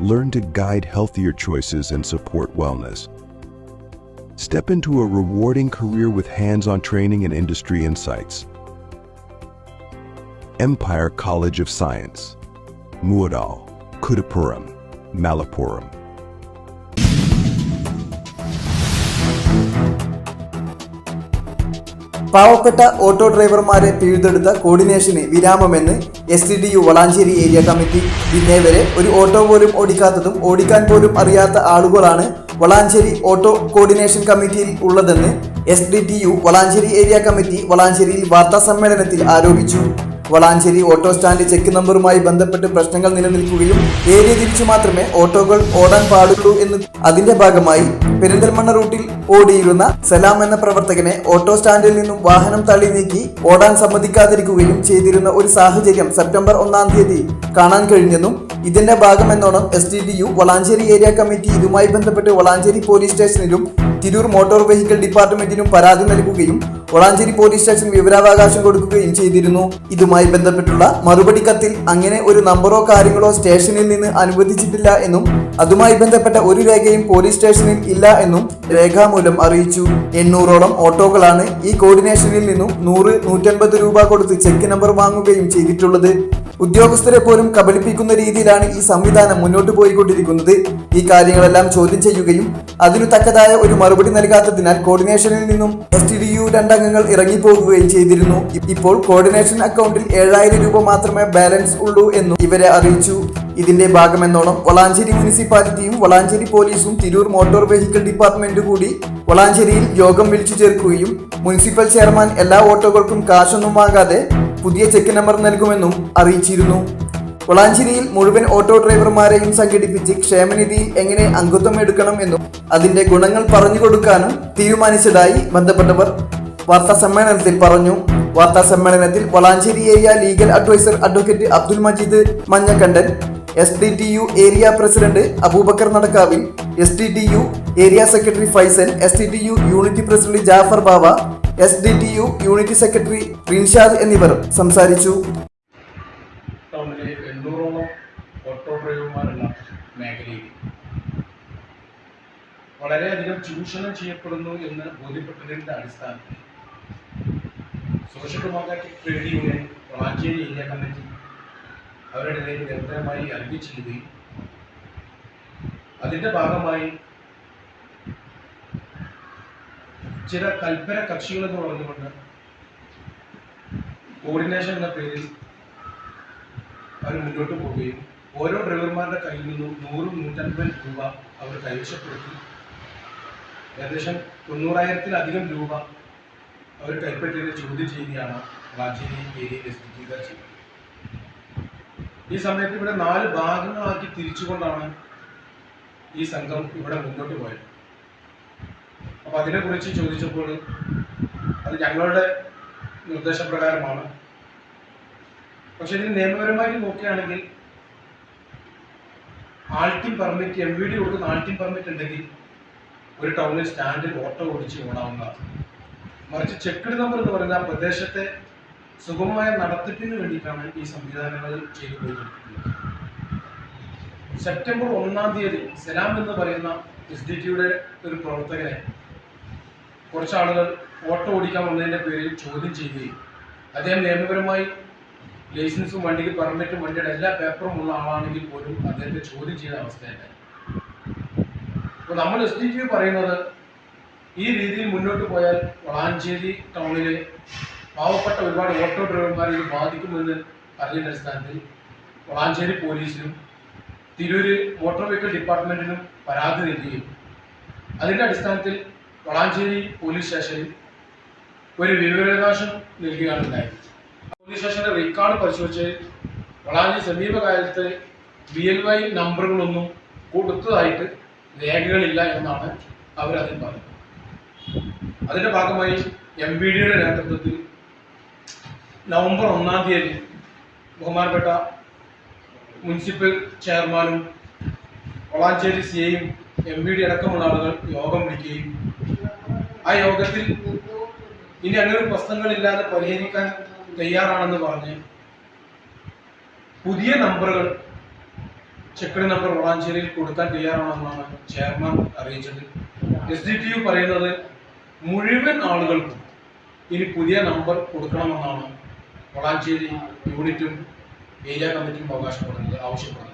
Learn to guide healthier choices and support wellness. Step into a rewarding career with hands on training and industry insights. Empire College of Science, Muadal, Kudapuram, Malappuram. പാവപ്പെട്ട auto ഡ്രൈവർമാരെ പിഴുതെടുത്ത കോർഡിനേഷന് വിരാമമെന്ന് S T D U Valanchery area committee ഇന്നേവരെ ഒരു auto പോലും ഓടിക്കാത്തതും ഓടിക്കാൻ പോലും അറിയാത്ത ആളുകളാണ് വളാഞ്ചേരി ഓട്ടോ കോർഡിനേഷൻ കമ്മിറ്റിയിൽ ഉള്ളതെന്ന് S D T U Valanchery area committee വളാഞ്ചേരിയിൽ വാർത്താ സമ്മേളനത്തിൽ ആരോപിച്ചു. വളാഞ്ചേരി ഓട്ടോ സ്റ്റാൻഡ് ചെക്ക് നമ്പറുമായി ബന്ധപ്പെട്ട് പ്രശ്നങ്ങൾ നിലനിൽക്കുകയും ഏരിയ തിരിച്ചു മാത്രമേ ഓട്ടോകൾ ഓടാൻ പാടുള്ളൂ എന്ന് അതിന്റെ ഭാഗമായി പെരിന്തൽമണ്ണ റൂട്ടിൽ ഓടിയിരുന്ന സലാം എന്ന പ്രവർത്തകനെ ഓട്ടോ സ്റ്റാൻഡിൽ നിന്നും വാഹനം തള്ളി നീക്കി ഓടാൻ സമ്മതിക്കാതിരിക്കുകയും ചെയ്തിരുന്ന ഒരു സാഹചര്യം സെപ്റ്റംബർ ഒന്നാം തീയതി കാണാൻ കഴിഞ്ഞെന്നും ഇതിന്റെ ഭാഗമെന്നോണം S D D U Valanchery area committee ഇതുമായി ബന്ധപ്പെട്ട് വളാഞ്ചേരി പോലീസ് സ്റ്റേഷനിലും തിരൂർ മോട്ടോർ വെഹിക്കിൾ ഡിപ്പാർട്ട്മെന്റിനും പരാതി നൽകുകയും വളാഞ്ചേരി പോലീസ് സ്റ്റേഷൻ വിവരാവകാശം കൊടുക്കുകയും ചെയ്തിരുന്നു. ഇതുമായി ബന്ധപ്പെട്ടുള്ള മറുപടി കത്തിൽ അങ്ങനെ ഒരു നമ്പറോ കാര്യങ്ങളോ സ്റ്റേഷനിൽ നിന്ന് അനുവദിച്ചിട്ടില്ല എന്നും അതുമായി ബന്ധപ്പെട്ട ഒരു രേഖയും പോലീസ് സ്റ്റേഷനിൽ ഇല്ല എന്നും രേഖാമൂലം അറിയിച്ചു. എണ്ണൂറോളം ഓട്ടോകളാണ് ഈ കോർഡിനേഷനിൽ നിന്നും നൂറ് നൂറ്റൻപത് രൂപ കൊടുത്ത് ചെക്ക് നമ്പർ വാങ്ങുകയും ചെയ്തിട്ടുള്ളത്. ഉദ്യോഗസ്ഥരെ പോലും കബളിപ്പിക്കുന്ന രീതിയിലാണ് ഈ സംവിധാനം മുന്നോട്ട് പോയിക്കൊണ്ടിരിക്കുന്നത്. ഈ കാര്യങ്ങളെല്ലാം ചോദ്യം ചെയ്യുകയും അതിനു തക്കതായ ഒരു മറുപടി നൽകാത്തതിനാൽ കോർഡിനേഷനിൽ നിന്നും എസ് ടി ഡി യു രണ്ടംഗങ്ങൾ ഇറങ്ങിപ്പോകുകയും ചെയ്തിരുന്നു. ഇപ്പോൾ കോർഡിനേഷൻ അക്കൗണ്ടിൽ ഏഴായിരം രൂപ മാത്രമേ ബാലൻസ് ഉള്ളൂ എന്നും ഇവരെ അറിയിച്ചു. ഇതിന്റെ ഭാഗമെന്നോണം വളാഞ്ചേരി മുനിസിപ്പാലിറ്റിയും വളാഞ്ചേരി പോലീസും തിരൂർ മോട്ടോർ വെഹിക്കിൾ ഡിപ്പാർട്ട്മെന്റും കൂടി വളാഞ്ചേരിയിൽ യോഗം വിളിച്ചു ചേർക്കുകയും മുനിസിപ്പൽ ചെയർമാൻ എല്ലാ ഓട്ടോകൾക്കും കാശൊന്നും വാങ്ങാതെ പുതിയ ചെക്ക് നമ്പർ നൽകുമെന്നും അറിയിച്ചിരുന്നു. വളാഞ്ചേരിയിൽ മുഴുവൻ ഓട്ടോ ഡ്രൈവർമാരെയും സംഘടിപ്പിച്ച് ക്ഷേമനിധിയിൽ എങ്ങനെ അംഗത്വം എടുക്കണം എന്നും അതിന്റെ ഗുണങ്ങൾ പറഞ്ഞു കൊടുക്കാനും തീരുമാനിച്ചതായി ബന്ധപ്പെട്ടവർ വാർത്താ സമ്മേളനത്തിൽ പറഞ്ഞു. വാർത്താ സമ്മേളനത്തിൽ Valanchery area legal adviser advocate Abdul Majeed Manjakkandan S D T U area president Abubakar നടക്കാവിൽ S D T U area secretary Faisal S D T U unit president Jafar Bava S D T U unit secretary Rinshad എന്നിവർ സംസാരിച്ചു. Auto വളരെയധികം ചൂഷണം ചെയ്യപ്പെടുന്നു എന്ന് ബോധ്യപ്പെട്ടതിന്റെ അടിസ്ഥാനത്തിൽ social democratic trade union Valanchery area committee അവരുടെ ഇടയിൽ നിരന്തരമായി അറിയിച്ചിരിക്കുകയും അതിന്റെ ഭാഗമായി ചില കൽപ്പന കക്ഷികളെന്ന് പറഞ്ഞുകൊണ്ട് കോർഡിനേഷൻ എന്ന പേരിൽ അവർ മുന്നോട്ട് പോവുകയും ഓരോ ഡ്രൈവർമാരുടെ കയ്യിൽ നിന്നും നൂറും നൂറ്റൻപത് രൂപ അവർ കൈവശപ്പെടുത്തി ഏകദേശം തൊണ്ണൂറായിരത്തിലധികം രൂപ അവർ കൈപ്പറ്റിയത് ചോദ്യം ചെയ്യുകയാണ് വാഞ്ചേരി ഏരിയയിൽ സ്ഥിതി ചെയ്തത് ഈ സമയത്ത് ഇവിടെ നാല് ഭാഗങ്ങളാക്കി തിരിച്ചുകൊണ്ടാണ് ഈ സംഘം ഇവിടെ മുന്നോട്ട് പോയത്. അപ്പോൾ അതിനെക്കുറിച്ച് ചോദിച്ചപ്പോൾ അത് ഞങ്ങളുടെ നിർദ്ദേശപ്രകാരമാണ്. പക്ഷെ ഇതിന് നിയമപരമായി നോക്കുകയാണെങ്കിൽ ആൾട്ടിൻ പെർമിറ്റ് എം വി ഡി കൊടുക്കുന്ന ആൾട്ടിൻ പെർമിറ്റ് ഉണ്ടെങ്കിൽ ഒരു ടൗണിൽ സ്റ്റാൻഡിൽ ഓട്ടോ ഓടിച്ച് ഓടാവുന്നതാണ്. മറിച്ച് ചെക്കിട് നമ്പർ എന്ന് പറയുന്ന പ്രദേശത്തെ സുഗമമായ നടത്തിപ്പിന് വേണ്ടിയിട്ടാണ് ഈ സംവിധാനങ്ങൾ ചെയ്തു പോയിട്ടുള്ളത് സെപ്റ്റംബർ ഒന്നാം തീയതി സലാം എന്ന് പറയുന്ന എസ് ഡി ടിയുടെ ഒരു പ്രവർത്തകനെ കുറച്ചാളുകൾ ഓട്ടോ ഓടിക്കാൻ വന്നതിന്റെ പേരിൽ ചോദ്യം ചെയ്യുകയും അദ്ദേഹം നിയമപരമായി ലൈസൻസും വണ്ടിക്ക് പെർമിറ്റും വണ്ടിയുടെ എല്ലാ പേപ്പറും ഉള്ള ആളാണെങ്കിൽ പോലും അദ്ദേഹത്തെ ചോദ്യം ചെയ്ത അവസ്ഥയല്ല. അപ്പോൾ നമ്മൾ എസ് ഡി ടി പറയുന്നത് ഈ രീതിയിൽ മുന്നോട്ട് പോയാൽ വളാഞ്ചേരി ടൗണിലെ പാവപ്പെട്ട ഒരുപാട് ഓട്ടോ ഡ്രൈവർമാരെ ഇത് ബാധിക്കുമെന്ന് അറിഞ്ഞതിന്റെ അടിസ്ഥാനത്തിൽ വളാഞ്ചേരി പോലീസിനും തിരൂര് മോട്ടോർ വെഹിക്കിൾ ഡിപ്പാർട്ട്മെന്റിനും പരാതി നൽകുകയും. അതിന്റെ അടിസ്ഥാനത്തിൽ വളാഞ്ചേരി പോലീസ് സ്റ്റേഷനിൽ ഒരു വിവരാവകാശം നൽകുകയാണ് ഉണ്ടായത്. പോലീസ് സ്റ്റേഷന്റെ റെക്കോർഡ് പരിശോധിച്ച് വളാഞ്ചേരി സമീപകാലത്ത് ബി എൽ വൈ നമ്പറുകളൊന്നും കൊടുത്തതായിട്ട് രേഖകളില്ല എന്നാണ് അവരതിൽ പറഞ്ഞത് അതിന്റെ ഭാഗമായി എം ബി ഡിയുടെ നേതൃത്വത്തിൽ നവംബർ ഒന്നാം തീയതി ബഹുമാനപ്പെട്ട മുനിസിപ്പൽ ചെയർമാനും വളാഞ്ചേരി സി എയും എം വി ഡി അടക്കമുള്ള ആളുകൾ യോഗം വിളിക്കുകയും ആ യോഗത്തിൽ ഇനി അങ്ങനെ പ്രശ്നങ്ങളില്ലാതെ പരിഹരിക്കാൻ തയ്യാറാണെന്ന് പറഞ്ഞ് പുതിയ നമ്പറുകൾ ചെക്കടി നമ്പർ വളാഞ്ചേരിയിൽ കൊടുക്കാൻ തയ്യാറാണെന്നാണ് ചെയർമാൻ അറിയിച്ചത്. എസ് ഡി ടി യു പറയുന്നത് മുഴുവൻ ആളുകൾക്കും ഇനി പുതിയ നമ്പർ കൊടുക്കണമെന്നാണ് വളാഞ്ചേരി യൂണിറ്റും ഏരിയ കമ്മിറ്റിയും അവകാശപ്പെടുന്നത് ആവശ്യപ്പെടുന്നത്.